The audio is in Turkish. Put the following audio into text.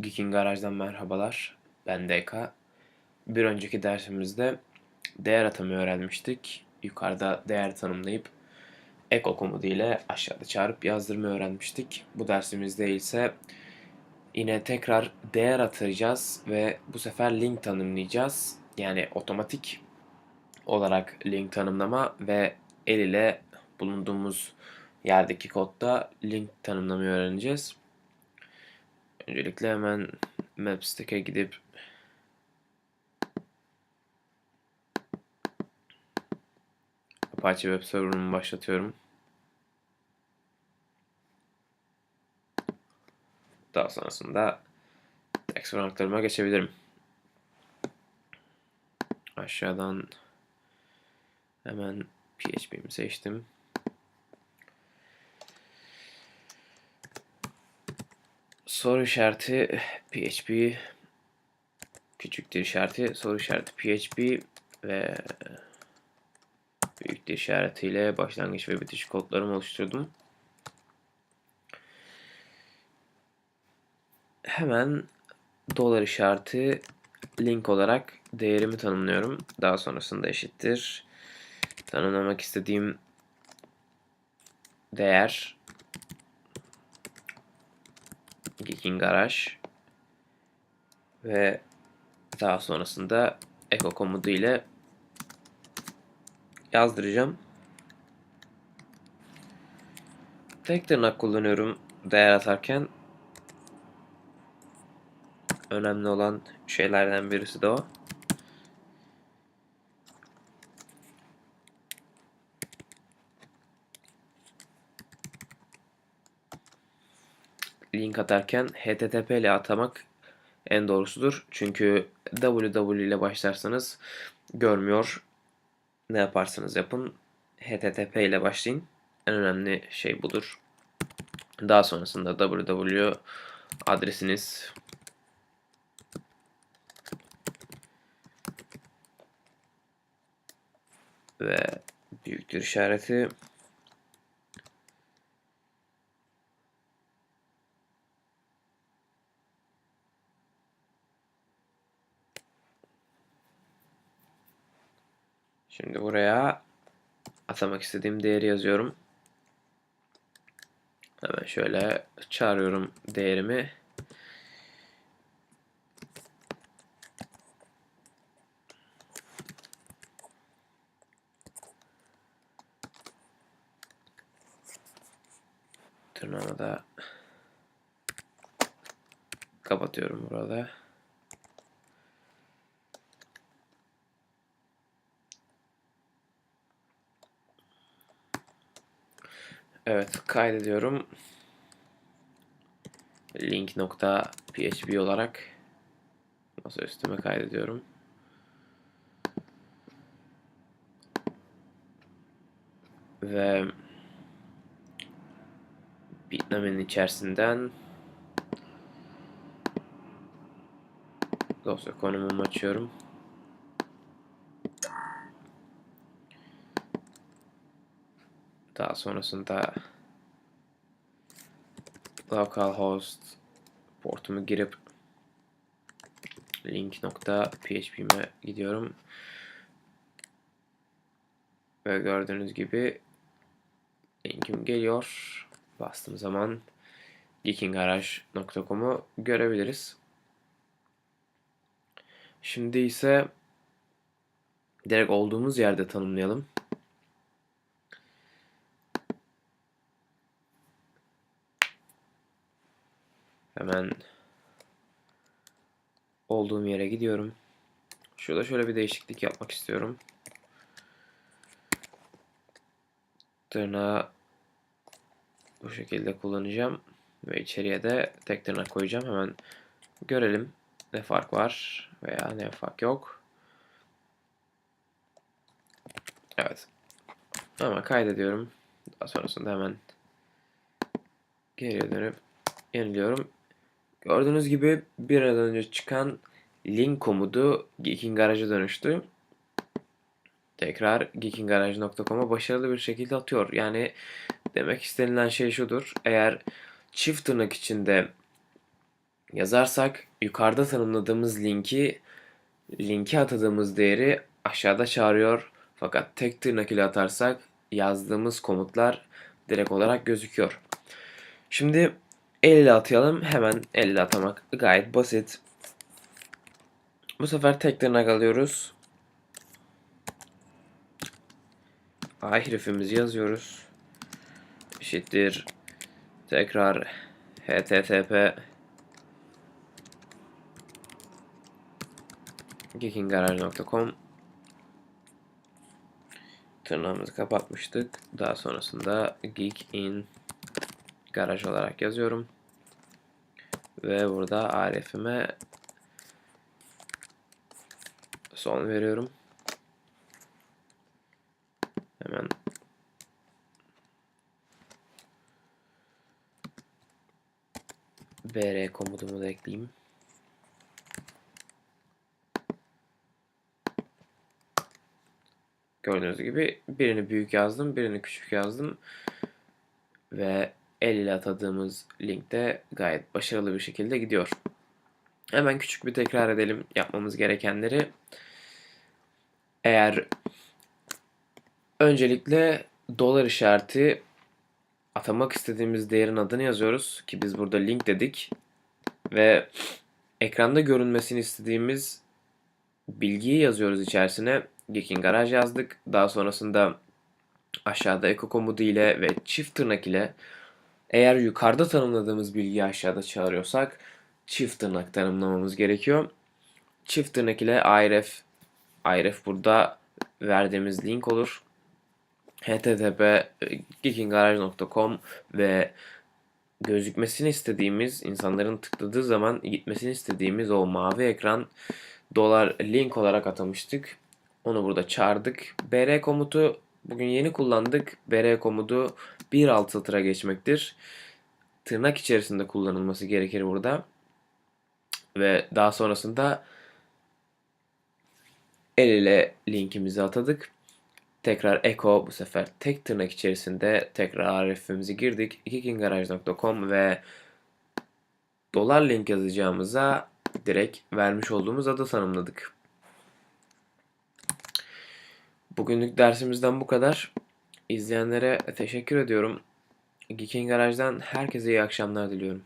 Geeking Garaj'dan merhabalar. Ben DK. Bir önceki dersimizde değer atamayı öğrenmiştik. Yukarıda değer tanımlayıp eko komutu ile aşağıda çağırıp yazdırmayı öğrenmiştik. Bu dersimizde ise yine tekrar değer atacağız ve bu sefer link tanımlayacağız. Yani otomatik olarak link tanımlama ve el ile bulunduğumuz yerdeki kodda link tanımlamayı öğreneceğiz. Öncelikle hemen Mapstack'e gidip Apache Web Server'ımı başlatıyorum. Daha sonrasında text franklarıma geçebilirim. Aşağıdan hemen PHP'mi seçtim. Soru işareti PHP küçüktür işareti soru işareti PHP ve büyüktür işaretiyle başlangıç ve bitiş kodlarımı oluşturdum. Hemen dolar işareti link olarak değerimi tanımlıyorum. Daha sonrasında eşittir. Tanımlamak istediğim değer Geeking Garaj ve daha sonrasında echo komutu ile yazdıracağım. Tek tırnak kullanıyorum değer atarken. Önemli olan şeylerden birisi de o. link atarken HTTP ile atamak en doğrusudur. Çünkü www ile başlarsanız görmüyor. Ne yaparsanız yapın HTTP ile başlayın. En önemli şey budur. Daha sonrasında www adresiniz ve büyüktür işareti Şimdi buraya atamak istediğim değeri yazıyorum. Hemen şöyle çağırıyorum değerimi. Tırnağımı da kapatıyorum burada. Evet kaydediyorum. Link nokta php olarak masa üstüme kaydediyorum. Ve bitnam'ın içerisinden dosya konumumu açıyorum. Daha sonrasında localhost portumu girip link.php'me gidiyorum. Ve gördüğünüz gibi linkim geliyor. Bastığım zaman geekinggarage.com'u görebiliriz. Şimdi ise direkt olduğumuz yerde tanımlayalım. Hemen olduğum yere gidiyorum. Şurada şöyle bir değişiklik yapmak istiyorum. Tırnağı bu şekilde kullanacağım. Ve içeriye de tek tırnak koyacağım. Hemen görelim ne fark var veya ne fark yok. Evet. Ama kaydediyorum. Daha sonrasında hemen geriye dönüp yeniliyorum. Gördüğünüz gibi bir an önce çıkan link komutu Geeking Garage'a dönüştü. Tekrar geekinggarage.com'a başarılı bir şekilde atıyor. Yani demek istenilen şey şudur. Eğer çift tırnak içinde yazarsak yukarıda tanımladığımız linki linki atadığımız değeri aşağıda çağırıyor. Fakat tek tırnak ile atarsak yazdığımız komutlar direkt olarak gözüküyor. Şimdi el ile atayalım. Hemen el ile atamak gayet basit. Bu sefer tek tırnak alıyoruz. Ahrefimizi yazıyoruz. Eşittir. Tekrar http geekingaraj.com tırnağımızı kapatmıştık. Daha sonrasında geek in garaj olarak yazıyorum. Ve burada arifime son veriyorum. Hemen br komutumu da ekleyeyim. Gördüğünüz gibi birini büyük yazdım, birini küçük yazdım. Ve el ile atadığımız linkte gayet başarılı bir şekilde gidiyor. Hemen küçük bir tekrar edelim yapmamız gerekenleri. Eğer öncelikle dolar işareti atamak istediğimiz değerin adını yazıyoruz ki biz burada link dedik ve ekranda görünmesini istediğimiz bilgiyi yazıyoruz içerisine. Geekin Garaj yazdık. Daha sonrasında aşağıda eko komutu ile ve çift tırnak ile eğer yukarıda tanımladığımız bilgiyi aşağıda çağırıyorsak çift tırnak tanımlamamız gerekiyor. Çift tırnak ile iref iref burada verdiğimiz link olur. http geekingaraj.com ve gözükmesini istediğimiz insanların tıkladığı zaman gitmesini istediğimiz o mavi ekran dolar link olarak atamıştık. Onu burada çağırdık. br komutu bugün yeni kullandık. br komutu bir alt satıra geçmektir. Tırnak içerisinde kullanılması gerekir burada. Ve daha sonrasında el ile linkimizi atadık. Tekrar echo bu sefer tek tırnak içerisinde tekrar arifimizi girdik. geekingaraj.com ve dolar link yazacağımıza direkt vermiş olduğumuz adı tanımladık. Bugünlük dersimizden bu kadar. İzleyenlere teşekkür ediyorum. Geeking Garaj'dan herkese iyi akşamlar diliyorum.